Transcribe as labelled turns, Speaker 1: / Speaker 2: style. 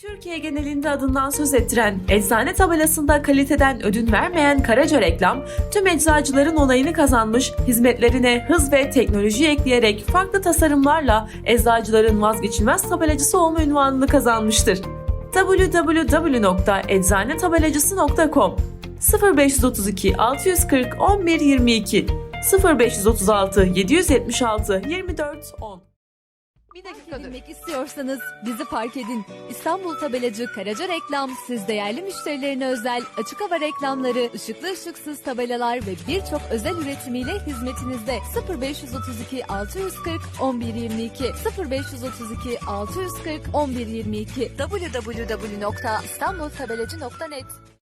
Speaker 1: Türkiye genelinde adından söz ettiren, eczane tabelasında kaliteden ödün vermeyen Karaca Reklam, tüm eczacıların onayını kazanmış, hizmetlerine hız ve teknoloji ekleyerek farklı tasarımlarla eczacıların vazgeçilmez tabelacısı olma ünvanını kazanmıştır. www.eczanetabelacısı.com 0532 640 11 22 0536 776 24 10
Speaker 2: Bir dakika edilmek istiyorsanız bizi fark edin. İstanbul Tabelacı Karaca Reklam siz değerli müşterilerine özel açık hava reklamları, ışıklı ışıksız tabelalar ve birçok özel üretimiyle hizmetinizde. 0532 640 1122 0532 640 1122 www.istanbultabelacı.net